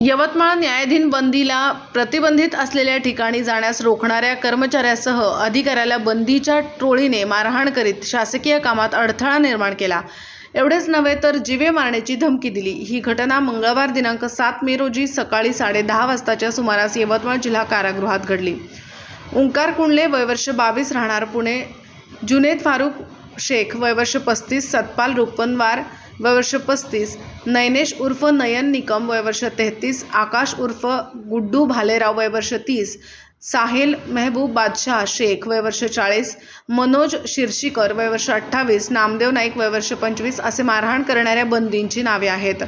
यवतमाळ न्यायाधीन बंदीला प्रतिबंधित असलेल्या ठिकाणी जाण्यास रोखणाऱ्या कर्मचाऱ्यासह अधिकाऱ्याला बंदीच्या टोळीने मारहाण करीत शासकीय कामात अडथळा निर्माण केला. एवढेच नव्हे तर जिवे मारण्याची धमकी दिली. ही घटना मंगळवार दिनांक सात मे रोजी सकाळी साडेदहा वाजताच्या सुमारास यवतमाळ जिल्हा कारागृहात घडली. ओंकार कुंडले वयवर्ष बावीस राहणार पुणे जुनेद फारूक शेख वयवर्ष पस्तीस सतपाल रुपनवार वयवर्ष पस्तीस नयनेश उर्फ नयन निकम वयवर्ष तेहतीस आकाश उर्फ गुड्डू भालेराव वयवर्ष तीस साहिल मेहबूब बादशाह शेख वयवर्ष चाळीस मनोज शिरशीकर वयवर्ष अठ्ठावीस नामदेव नाईक वयवर्ष पंचवीस असे मारहाण करणाऱ्या बंदींची नावे आहेत.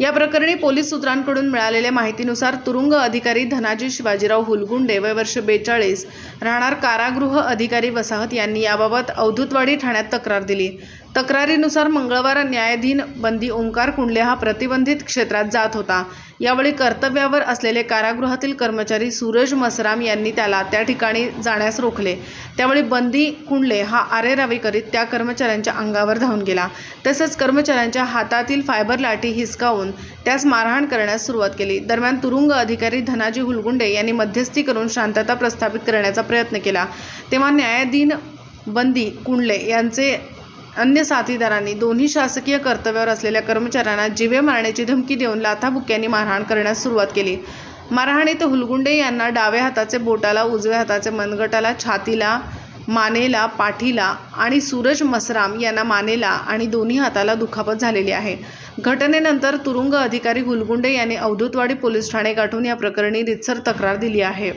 या प्रकरणी पोलीस सूत्रांकडून मिळालेल्या माहितीनुसार तुरुंग अधिकारी धनाजी शिवाजीराव हुलगुंडे वय वर्ष बेचाळीस राहणार कारागृह अधिकारी वसाहत यांनी याबाबत अवधूतवाडी ठाण्यात तक्रार दिली. तक्रारीनुसार मंगळवार न्यायाधीन बंदी ओंकार कुंडले हा प्रतिबंधित क्षेत्रात जात होता. यावेळी कर्तव्यावर असलेले कारागृहातील कर्मचारी सूरज मसराम यांनी त्याला त्या ठिकाणी जाण्यास रोखले. त्यावेळी बंदी कुंडले हा आरेरावी करीत त्या कर्मचाऱ्यांच्या अंगावर धावून गेला. तसंच कर्मचाऱ्यांच्या हातातील फायबर लाठी हिसकावून त्यास मारहाण करण्यास सुरुवात केली. दरम्यान तुरुंग अधिकारी धनाजी हुलगुंडे यांनी मध्यस्थी करून शांतता प्रस्थापित करण्याचा प्रयत्न केला. तेव्हा न्यायाधीन बंदी कुंडले यांचे अन्य साथीदारांनी दोन्ही शासकीय कर्तव्यावर असलेल्या कर्मचाऱ्यांना जिवे मारण्याची धमकी देऊन लाथाबुक्यांनी मारहाण करण्यास सुरुवात केली. मारहाणीत हुलगुंडे यांना डाव्या हाताचे बोटाला उजव्या हाताचे मनगटाला छातीला मानेला पाठीला आणि सूरज मसराम यांना मानेला आणि दोन्ही हाताला दुखापत झालेली आहे. घटनेनंतर तुरुंग अधिकारी हुलगुंडे यांनी अवधूतवाडी पोलीस ठाणे गाठून या प्रकरणी रितसर तक्रार दिली आहे.